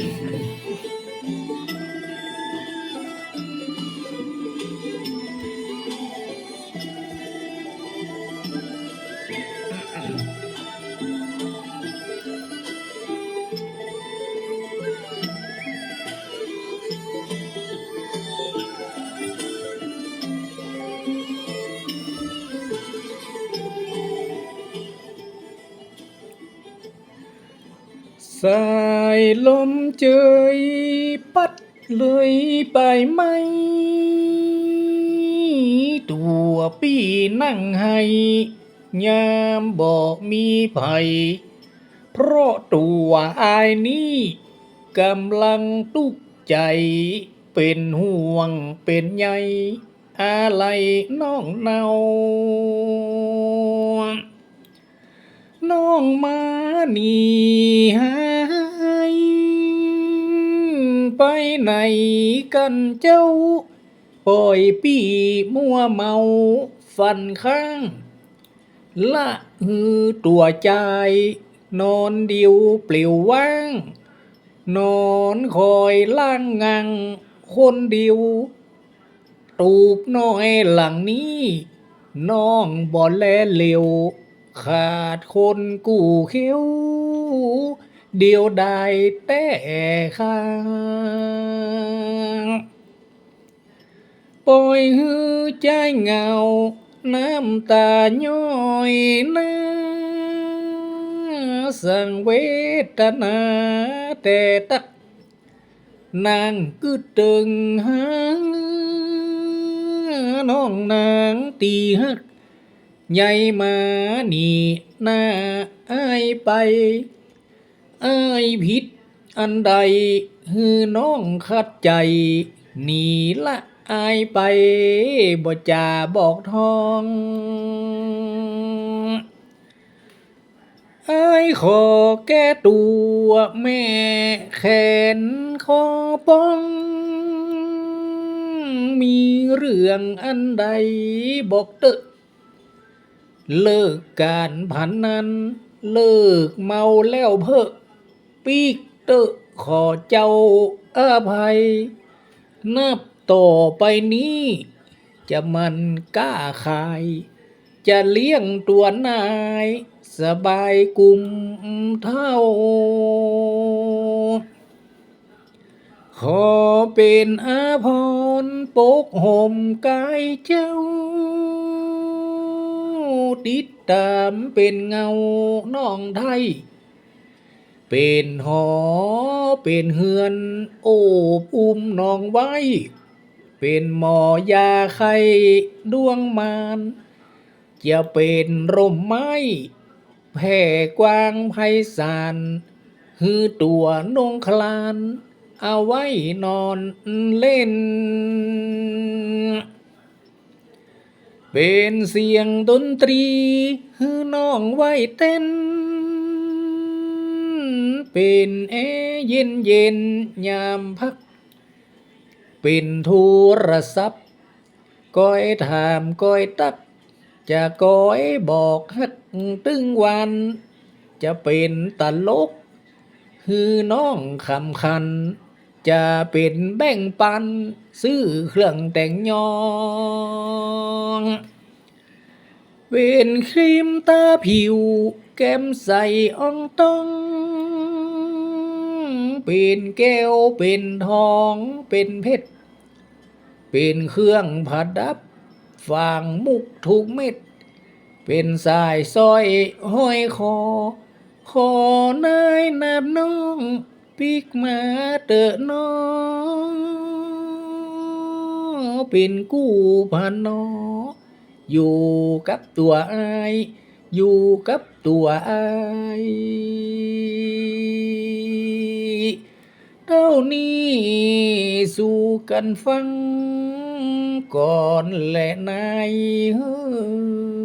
evening. สายลมเจยปัดเลยไปไหม ตัวพี่นั่งให้ ยามบอกมีภัย เพราะตัวอายนี้กำลังตุกใจ เป็นห่วงเป็นใยอะไรน้องเนาน้องมานี่หาย ไปไหนกันเจ้า ปล่อยปีมัวเมาฟันข้าง ละหือตัวใจนอนเดียวเปลี่ยวว่าง นอนคอยล่างงัง คนเดียว ตูบน้อยหลังนี้ น้องบ่แลเหลว ขาดคนกู้เขียว เดียวได้แต่ข้างปล่อยหือใจเหงาน้ำตาย้อยนาสังเวทนาแต่ตักนาง cứ từng hang non nàng tì hắc ใหญ่มานี่หน้า อายไปอายผิดอันใดฮือน้องขัดใจหนีละอายไปบ่จาบอกทองอายขอแก้ตัวแม่แขนคอป้อง มีเรื่องอันใดบอกเตอะเลิกการพันนั้น เลิกเมาแล้วเพิก ปีกเตอะขอเจ้าอภัย นับต่อไปนี้ จะมันกล้าขาย จะเลี้ยงตัวนาย สบายกุมเท่า ขอเป็นอาพรณ์ปกห่มกายเจ้า ติดตามเป็นเงาน้องไทย เป็นหอเป็นเฮือนโอบอุ้มน้องไว้ เป็นหมอยาไข้ดวงมานจะเป็นร่มไม้แผ่กว้างไพศาลฮือตัวนงคลาน เอาไว้นอนเล่น เป็นเสียงดนตรีฮือน้องไว้เต้น ป็นแอร์เย็นเย็นยามพักเป็นโทรศัพท์ก้อยถามก้อยตัก จะก้อยบอกฮักตึงวัน จะเป็นตลกฮือน้องคำคัน จะเป็นแบ่งปัน ซื้อเครื่องแต่งยองเป็นครีมตาผิว แก้มใสอ่องต้อง เป็นแก้วเป็นทองเป็นเพชร เป็นเครื่องผัดดับฝางมุกทุกเม็ด เป็นสายสร้อยห้อยคอ ขอนายนาบน้องปิกมาเตอะน้องเป็นกู้พันนออยู่กับตัวอาย อยู่กับตัวอาย กันฟังก่อนและนายเฮ้อ